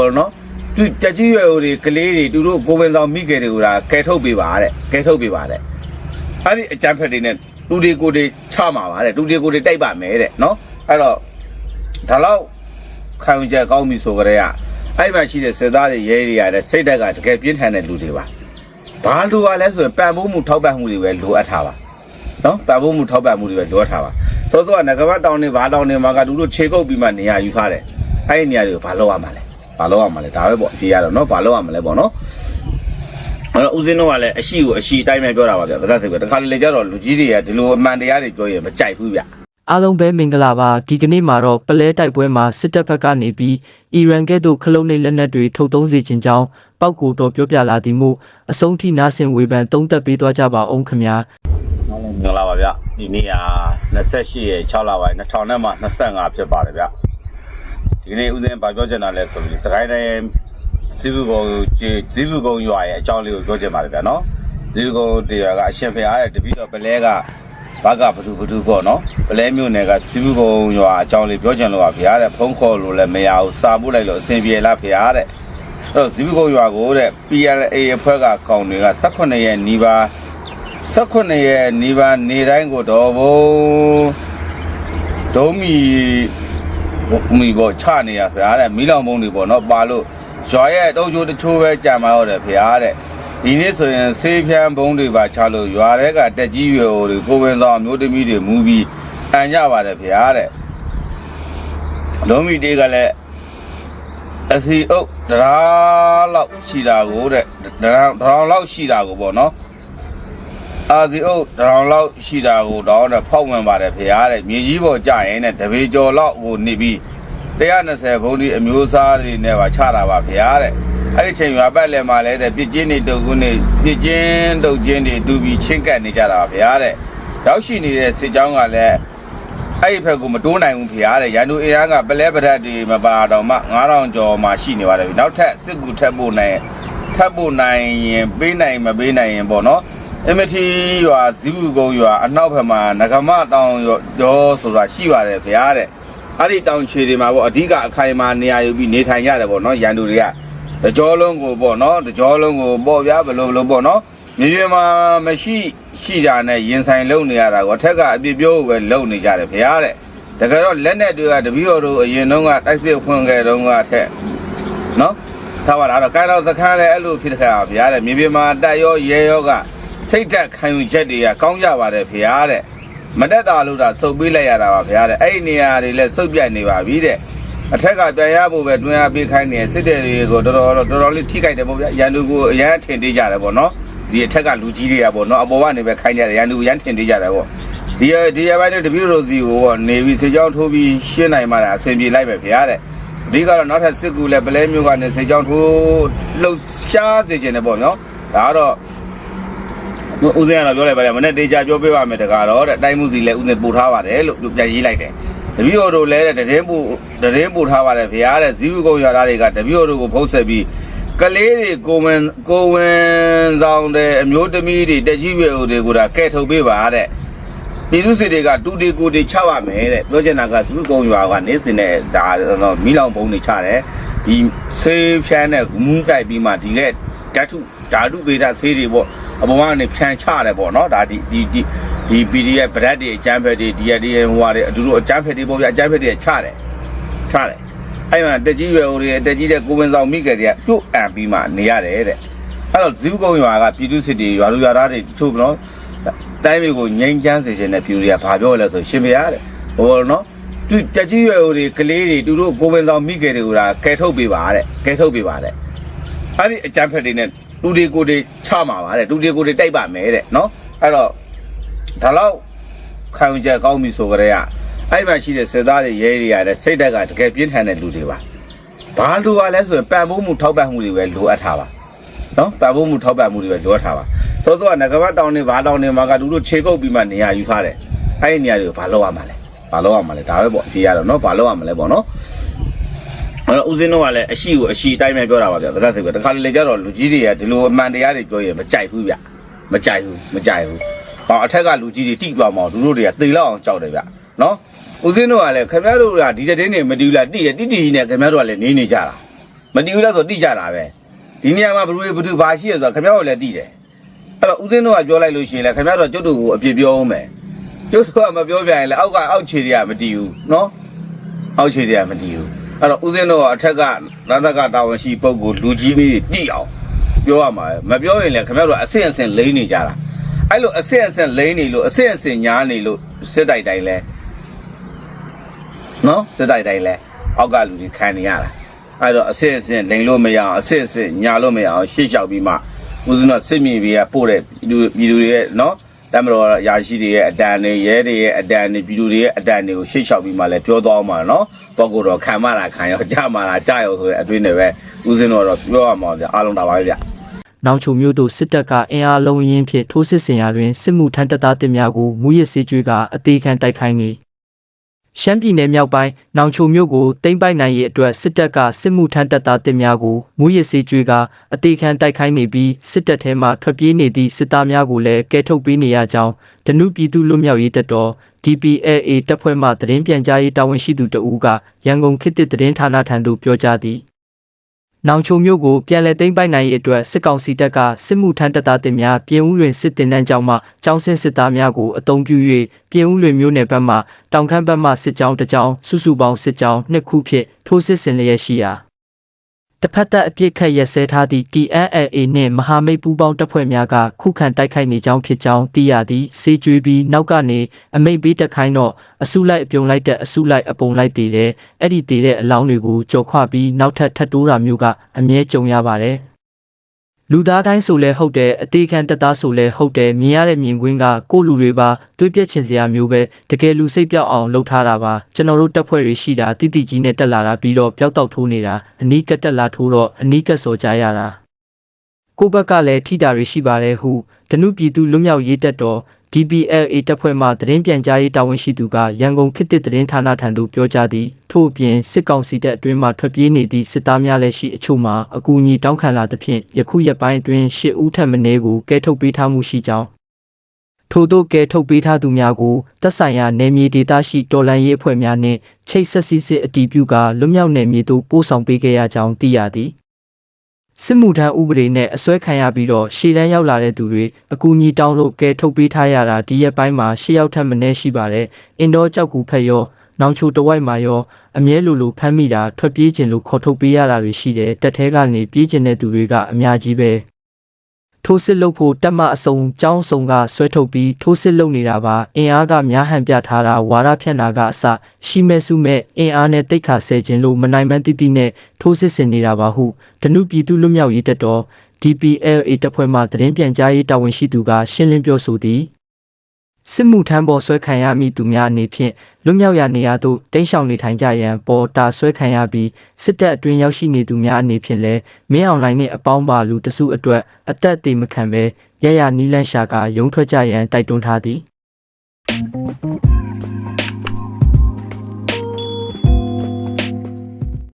ဘောနော်သူတက်ကြီးရွယ်တွေကလေးတွေသူတို့ကိုဝင်ဆောင်မိခဲ့တွေကကဲထုတ်ပေးပါတဲ့ကဲထုတ်ပေးပါတဲ့အဲ့ဒီအကြမ်းဖက်တွေနဲ့တူဒီကိုတွေချမှာပါတဲ့တူဒီကိုတွေတိုက်ပါမယ်တဲ့နော်အဲ့တော့ဒါတော့ခံယူချက်ကောင်းပြီဆိုကြတဲ့ကအဲ့မှာရှိတဲ့စစ်သားတွေရဲတွေရတဲ့စိတ်ဓာတ်ကတကယ်ပြင်းထန်တဲ့လူတွေပါဘာလိုရလဲဆိုရင်ပံ့ပိုးမှုထောက်ပံ့မှုတွေပဲလိုအပ်ထားပါနော်ပံ့ပိုးမှုထောက်ပံ့မှုတွေပဲလိုအပ်ထားပါသောသောကငကဘတ်တောင်းနေဘာတောင်းနေမှာကသူတို့ခြေကုပ်ပြီးမှနေရာယူထားတယ်အဲ့ဒီနေရာတွေကိုဘာလုပ်ရမှာလဲ ဘာလုပ်ရမှာလဲဒါပဲပေါ့အကြည့်ရတော့နော်ဘာလုပ်ရမှာလဲပေါ့နော်အဲ့တော့ဦးစင်းတို့ကလည်းအရှိကိုအရှိအတိုင်းပဲပြောတာပါဗျာဗသက်စိတ်ပဲတခါလေကြတော့လူကြီးတွေကဒီလိုအမှန်တရားတွေပြောရင်မကြိုက်ဘူးဗျအားလုံးပဲမင်္ဂလာပါဒီကနေ့မှာတော့ပလဲတိုက်ပွဲမှာစစ်တပ်ဘက်ကနေပြီးအီရန်ကဲ့သို့ခလုတ်လေးလက်နက်တွေထုတ်သုံးစေခြင်းကြောင့်ပောက်ကိုတော့ပြောပြလာသည်မို့အဆုံးထိနာဆင်ဝေဖန်သုံးသက်ပေးသွားကြပါအောင်ခင်ဗျာမင်္ဂလာပါဗျဒီနေ့က28ရက်6လပိုင်း2000နဲ့မှ25ဖြစ်ပါတယ်ဗျ ဒီနေ့ဦးစင်းဗာပြောချင်တာလဲဆိုပြီးစကိုင်းတိုင်းဇီဘူးကုန်းဇီဘူးကုန်းရွာရဲ့အကြောင်းလေးကိုပြောချင်ပါတယ်ဗျနော်ဇီဘူးကုန်းတရားကအရှင်ဖရာရဲ့တပည့်တော်ပလဲကဘာကဘဒုဘဒုပေါ့နော်ပလဲမြို့နယ်ကဇီဘူးကုန်းရွာအကြောင်းလေးပြောချင်လို့ပါဗျာတဲ့ဖုန်းခေါ်လို့လည်းမရဘူးစာပို့လိုက်လို့အဆင်ပြေလားဗျာတဲ့အဲ့တော့ဇီဘူးကုန်းရွာကိုတဲ့ PLA အဖွဲ့ကကောင်တွေက18ရက်နီးပါး18ရက်နေပါနေတိုင်းကိုတော့ဘုံဒုံးမီဘုံ မီပေါ့ချနေရဗျာတဲ့မီးလောင်ဘုံတွေပေါ့နော်ပါလို့ရွာရဲ့တုံးချိုးတချိုးပဲကြာမှာဟုတ်တယ်ဗျာတဲ့ဒီနေ့ဆိုရင်ဆေးဖြန်းဘုံတွေပါချလို့ရွာတွေကတက်ကြီးရွယ်တွေကိုဝင်ဆောင်မျိုးသမီးတွေမူပြီးအန်ကြပါတယ်ဗျာတဲ့ဒုံးမီတေးကလည်းအစီအုပ်တရားလောက်ရှိတာကိုတဲ့တရားတရားလောက်ရှိတာကိုပေါ့နော် အာစီအုပ်တရောင်လောက်ရှိတာကိုတော့နဲ့ဖောက်ဝင်ပါတယ်ဖေရတဲ့မြေကြီးပေါ်ကြရင်နဲ့တပေကျော်လောက်ကိုနေပြီး120ဘုံဒီအမျိုးအစားတွေနဲ့ပါချတာပါဖေရတဲ့အဲ့ဒီချိန်ရွာပတ်လည်မှာလဲတဲ့ပြစ်ချင်းတွေတုပ်ကုန်းတွေပြစ်ချင်းတုပ်ချင်းတွေတူပြီးချင်းကပ်နေကြတာပါဖေရတဲ့ရောက်ရှိနေတဲ့စစ်ကြောင်းကလည်းအဲ့ဒီဘက်ကိုမတိုးနိုင်ဘူးဖေရတဲ့ရန်သူအင်အားကပလဲပဒတ်တွေမပါတော့မှ9000ကျော်မှရှိနေပါတယ်နောက်ထပ်စစ်ကူထပ်ဖို့နိုင်ထပ်ဖို့နိုင်ရင်ပေးနိုင်မပေးနိုင်ရင်ပေါ့နော် အမတီရွာဇီဘူးကုန်းရွာအနောက်ဘက်မှာနဂမတောင်ရောဆိုတာရှိပါတယ်ဗျာတဲ့အဲ့ဒီတောင်ခြေတွေမှာပေါ့အဓိကအခိုင်အမာနေရာယူပြီးနေထိုင်ရတယ်ပေါ့နော်ရန်သူတွေကတကြောလုံးကိုပေါ့နော်တကြောလုံးကိုပေါ့ဗျာဘယ်လိုဘယ်လိုပေါ့နော်မြေပြင်မှာမရှိရှိတာနဲ့ရင်ဆိုင်လုံနေရတာကိုအထက်ကအပြစ်ပြောပဲလုံနေကြတယ်ဗျာတဲ့တကယ်တော့လက်နဲ့တွေကတပည့်တော်တို့အရင်တုန်းကတိုက်စစ်ဖွင့်ခဲ့တုန်းကထက်နော်ထားပါလားအဲ့တော့ကိုင်းတော်စခန်းလည်းအဲ့လိုဖြစ်ခဲ့တာဗျာတဲ့မြေပြင်မှာတက်ရောရဲရောက စိတ်သက်ခံယူချက်တွေကကောင်းကြပါတယ်ဖေရားတဲ့မတက်တာလို့ဒါစုပ်ပေးလိုက်ရတာပါဖေရားတဲ့အဲ့ဒီနေရာတွေလည်းစုပ်ပြတ်နေပါပြီတဲ့အထက်ကပြန်ရဖို့ပဲတွင်အားပေးခိုင်းနေစစ်တဲ့တွေကိုတော်တော်တော်တော်လေးထိခိုက်တယ်ပေါ့ဗျာရန်သူကိုအရန်ထင်သေးကြတယ်ပေါ့နော်ဒီအထက်ကလူကြီးတွေကပေါ့နော်အပေါ်ကနေပဲခိုင်းကြတယ်ရန်သူကိုရန်ထင်သေးကြတယ်ပေါ့ဒီဒီရပိုင်းနဲ့တပည့်တော်စီကိုပေါ့နေပြီးစေကြောင်းထိုးပြီးရှင်းနိုင်မှလည်းအဆင်ပြေလိုက်ပဲဖေရားတဲ့ဒီကတော့နောက်ထပ်စစ်ကူလည်းပလဲမျိုးကနေစေကြောင်းထိုးလှုပ်ရှားစေခြင်းနဲ့ပေါ့နော်ဒါကတော့ ဦးစင်းကတော့ပြောလိုက်ပါတယ်မနေ့တေချာပြောပေးပါမယ်တကားတော့တဲ့တိုင်းမှုစီလည်းဦးစင်းပို့ထားပါတယ်လို့ပြန်ရေးလိုက်တယ်တပည့်တော်တို့လည်းတဲ့တရင်ပို့တရင်ပို့ထားပါတယ်ဗျာတဲ့ဇီဝကုန်းရွာသားတွေကတပည့်တော်တို့ကိုဖုတ်ဆက်ပြီးကလေးတွေကိုဝင်ကိုဝင်ဆောင်တဲ့အမျိုးသမီးတွေတက်ကြီးရွယ်ဦးတွေကိုဒါကဲထုတ်ပေးပါတဲ့ပြည်သူစစ်တွေကတူတီကိုတီချပါမယ်တဲ့ပြောချင်တာကဇီဝကုန်းရွာကနေစင်တဲ့ဒါမီလောင်ဘုံတွေချတယ်ဒီဆေးဖြန်းတဲ့မူးကြိုက်ပြီးမှဒီက ဓာတုဓာတုဗေဒဆေးတွေပေါ့အပေါ်ကနေဖြန်းချတယ်ပေါ့နော်ဒါဒီဒီဒီဒီ PDF ဗရက်တွေအကျန်းဖက်တွေဒီရဒီဟိုဟာတွေအတူတူအကျန်းဖက်တွေပေါ့ဗျအကျန်းဖက်တွေချတယ်ချတယ်အဲ့မှာတက်ကြီးရွယ်ဦးတွေတက်ကြီးတဲ့ကိုဝင်ဆောင်မိကြတွေကပြုတ်အံပြီးမှနေရတယ်တဲ့အဲ့တော့ဇီဝကုန်းရွာကပြည်သူစစ်တွေရွာလူရွာသားတွေတချို့နော်တိုင်းမျိုးကိုငြိမ်းချမ်းစေခြင်းနဲ့ပြည်သူတွေကဘာပြောလဲဆိုရှင်ပြရတယ်ဟိုနော်သူတက်ကြီးရွယ်ဦးတွေကလေးတွေသူတို့ကိုဝင်ဆောင်မိကြတွေကကဲထုတ်ပေးပါတဲ့ကဲထုတ်ပေးပါတဲ့ အဲ့ဒီအကြမ်းဖက်တွေနဲ့တူဒီကိုတွေချမှာပါတဲ့တူဒီကိုတွေတိုက်ပါမယ်တဲ့နော်အဲ့တော့ဒါတော့ခံယူချက်ကောင်းပြီဆိုကြတဲ့ကအဲ့မှာရှိတဲ့စစ်သားတွေရဲတွေရတဲ့စိတ်ဓာတ်ကတကယ်ပြင်းထန်တဲ့လူတွေပါဘာလိုရလဲဆိုရင်ပံ့ပိုးမှုထောက်ပံ့မှုတွေပဲလိုအပ်ထားပါနော်ပံ့ပိုးမှုထောက်ပံ့မှုတွေပဲလိုအပ်ထားပါသောသောကငကဘတ်တောင်းနေဘာတောင်းနေမှာကသူတို့ခြေကုပ်ပြီးမှနေရာယူထားတယ်အဲ့ဒီနေရာတွေကိုဘာလုပ်ရမှာလဲဘာလုပ်ရမှာလဲဒါပဲပေါ့အကြည့်ရတော့နော်ဘာလုပ်ရမှာလဲပေါ့နော် အဲ့တော့ဦးစင်းတို့ကလည်းအရှိကိုအရှိအတိုင်းပဲပြောတာပါဗျာဗသက်စိတ်ပဲတခါလေကြတော့လူကြီးတွေကဒီလိုအမှန်တရားတွေပြောရင်မကြိုက်ဘူးဗျမကြိုက်ဘူးမကြိုက်ဘူး။ဟောအထက်ကလူကြီးတွေတိသွားမှာသူတို့တွေကသေလောက်အောင်ကြောက်တယ်ဗျနော်ဦးစင်းတို့ကလည်းခင်ဗျားတို့ကဒီတဲ့တင်းတွေမတီးဘူးလားတိရတိတိကြီးနဲ့ခင်ဗျားတို့ကလည်းနေနေကြတာမတည်ဘူးလားဆိုတော့တိကြတာပဲဒီနေရာမှာဘယ်သူတွေဘယ်သူဘာရှိရဆိုတော့ခင်ဗျားတို့လည်းတိတယ်အဲ့တော့ဦးစင်းတို့ကပြောလိုက်လို့ရှိရင်လည်းခင်ဗျားတို့ကကျွတ်တို့ကိုအပြစ်ပြောအောင်မယ်ကျွတ်တို့ကမပြောပြရင်လည်းအောက်ကအောက်ခြေတွေကမတည်ဘူးနော်အောက်ခြေတွေကမတည်ဘူး အဲ့တော့ဦးစင်းတို့ကအထက်ကရသကတာဝန်ရှိပုဂ္ဂိုလ်လူကြီးလေးတိအောင်ပြောရမှာပဲမပြောရင်လည်းခင်ဗျားတို့ကအဆင့်အဆင့်လိမ့်နေကြတာအဲ့လိုအဆင့်အဆင့်လိမ့်နေလို့အဆင့်အဆင့်ညားနေလို့စစ်တိုက်တိုင်းလဲနော်စစ်တိုက်တိုင်းလဲအောက်ကလူတွေခံနေရတာအဲ့တော့အစစ်အစစ်လိန်လို့မရအောင်အစစ်အစစ်ညာလို့မရအောင်ရှေ့လျှောက်ပြီးမှဦးဇင်းတို့စစ်မြေတွေကပို့တဲ့ပြည်သူပြည်သူတွေရဲ့နော် တမတော်ရာရှိတွေရဲ့အတန်တွေရဲတွေရဲ့အတန်တွေပြည်သူတွေရဲ့အတန်တွေကိုရှေ့လျှောက်ပြီးမှလည်းပြောသွားမှာနော်ပုဂ္ဂိုလ်တော်ခံမတာခံရောကြမှာလားကြရောဆိုတဲ့အတွေ့နဲ့ပဲဦးဇင်းတို့ကတော့ပြောရမှာဗျအားလုံးတာပါပဲဗျနောင်ချုံမြို့သို့စစ်တပ်ကအင်အားလုံးရင်းဖြင့်ထိုးစစ်ဆင်ရာတွင်စစ်မှုထမ်းတပ်သားတင်များကိုမူရစ်စေးကျွေးကအသေးခံတိုက်ခိုင်းနေ ရှမ်းပြည်နယ်မြောက်ပိုင်းနောင်ချုံမြို့ကိုတိမ့်ပိုက်နိုင်ရေးအတွက်စစ်တပ်ကစစ်မှုထမ်းတပ်သားတင်များကိုမူရစ်စေးကျွေးကအသေးခံတိုက်ခိုင်းနေပြီးစစ်တပ်ထဲမှထွက်ပြေးနေသည့်စစ်သားများကိုလည်းကဲထုတ်ပေးနေရကြောင်းဒနုပြည်သူလွတ်မြောက်ရေးတပ်တော် DPLA တပ်ဖွဲ့မှသတင်းပြန်ကြားရေးတာဝန်ရှိသူတဦးကရန်ကုန်ခေတ်သစ်သတင်းဌာနထံသို့ပြောကြားသည် နောင်ချုံမြို့ကိုပြန်လည်သိမ်းပိုက်နိုင်ရေးအတွက်စစ်ကောင်စီတပ်ကစစ်မှုထမ်းတပ်သားတင်များပြင်ဦးလွင်စစ်တင်တန်းကျောင်းမှကျောင်းဆင်းစစ်သားများကိုအုံပြု၍ပြင်ဦးလွင်မြို့နယ်ဘက်မှတောင်ခမ်းဘက်မှစစ်ကြောင်းတစ်ကြောင်းစုစုပေါင်းစစ်ကြောင်းနှစ်ခုဖြင့်ထိုးစစ်ဆင်လျက်ရှိရာ တစ်ဖက်သက်အပြစ်ခတ်ရက်စဲထားသည့် TNLA နှင့်မဟာမိတ်ပူးပေါင်းတပ်ဖွဲ့များကခုခံတိုက်ခိုက်နေကြောင်းဖြစ်ကြောင်းသိရသည်စေကျွေးပြီးနောက်ကနေအမိတ်ပေးတက်ခိုင်းတော့အစုလိုက်အပြုံလိုက်တဲ့အစုလိုက်အပုံလိုက်တည်တဲ့အဲ့ဒီတည်တဲ့အလောင်းတွေကိုကြော်ခွပြီးနောက်ထပ်ထပ်တိုးတာမျိုးကအမြဲကြုံရပါတယ် လူသားတိုင်းဆိုလဲဟုတ်တယ်အသေးခံတက်သားဆိုလဲဟုတ်တယ်မြင်ရတဲ့မြင်ကွင်းကကိုယ့်လူတွေပါတွေးပြက်ချင်စရာမျိုးပဲတကယ်လူစိတ်ပြောက်အောင်လှုပ်ထားတာပါကျွန်တော်တို့တက်ဖွဲ့တွေရှိတာတိတိကြီးနဲ့တက်လာတာပြီးတော့ပျောက်တော့ထိုးနေတာအနီးကပ်တက်လာထိုးတော့အနီးကပ်စော်ကြရတာကိုယ့်ဘက်ကလည်းထိတာတွေရှိပါတယ်ဟုဒနုပြည်သူလွတ်မြောက်ရေးတပ်တော် DPLA တပ်ဖွဲ့မှသတင်းပြန်ကြားရေးတာဝန်ရှိသူကရန်ကုန်ခေတ်သစ်သတင်းဌာနထံသို့ပြောကြားသည်ထို့အပြင်စစ်ကောင်စီတပ်အတွင်းမှထွက်ပြေးနေသည့်စစ်သားများလည်းရှိအချို့မှာအကူအညီတောင်းခံလာသဖြင့်ယခုရက်ပိုင်းအတွင်းရှစ်ဦးထပ်မင်းကိုကဲထုတ်ပေးထားမှုရှိကြောင်းထို့သောကဲထုတ်ပေးထားသူများကိုတပ်ဆိုင်ရာနယ်မြေဒေသရှိတော်လှန်ရေးအဖွဲ့များနှင့်ချိတ်ဆက်စည်းစစ်အတည်ပြုကာလွတ်မြောက်နယ်မြေသို့ပို့ဆောင်ပေးခဲ့ရကြောင်းသိရသည် စစ်မှုထမ်းဥပဒေနဲ့အစွဲခံရပြီးတော့ရှေ့တန်းရောက်လာတဲ့သူတွေအကူအညီတောင်းလို့ကဲထုတ်ပေးထားရတာဒီရက်ပိုင်းမှာရှေ့ရောက်ထက်မနည်းရှိပါတယ်။အင်ဒိုကြောက်ကူဖက်ရောနောင်ချိုတဝိုက်မှာရောအမြဲလိုလိုဖမ်းမိတာထွက်ပြေးခြင်းလို့ခေါ်ထုတ်ပေးရတာတွေရှိတယ်။တက်သေးကနေပြေးခြင်းတဲ့သူတွေကအများကြီးပဲ။ ထိုးစစ်လုပ်ဖို့တက်မအစုံကြောင်းစုံကဆွဲထုတ်ပြီးထိုးစစ်လုပ်နေတာပါအင်အားကများဟန်ပြထားတာဝါရဖြန့်တာကအစရှိမဲ့စုမဲ့အင်အားနဲ့တိတ်ခါဆဲခြင်းလို့မနိုင်မတိတိနဲ့ထိုးစစ်ဆင်နေတာပါဟုဒနုပြည်သူလွတ်မြောက်ရေးတပ်တော် DPLA တပ်ဖွဲ့မှသတင်းပြန်ကြားရေးတာဝန်ရှိသူကရှင်းလင်းပြောဆိုသည် စစ်မှုထမ်းပေါ်ဆွဲခံရမိသူများအနေဖြင့်လွတ်မြောက်ရာနေရာသို့တိမ်းရှောင်နေထိုင်ကြရန်ပေါ်တာဆွဲခံရပြီးစစ်တပ်အတွင်းရောက်ရှိနေသူများအနေဖြင့်လည်းမင်းအောင်လှိုင်နှင့်အပေါင်းပါလူတစုအတွက်အသက်အသေးမခံဘဲရရနီးလန့်ရှာကရုံထွက်ကြရန်တိုက်တွန်းထားသည်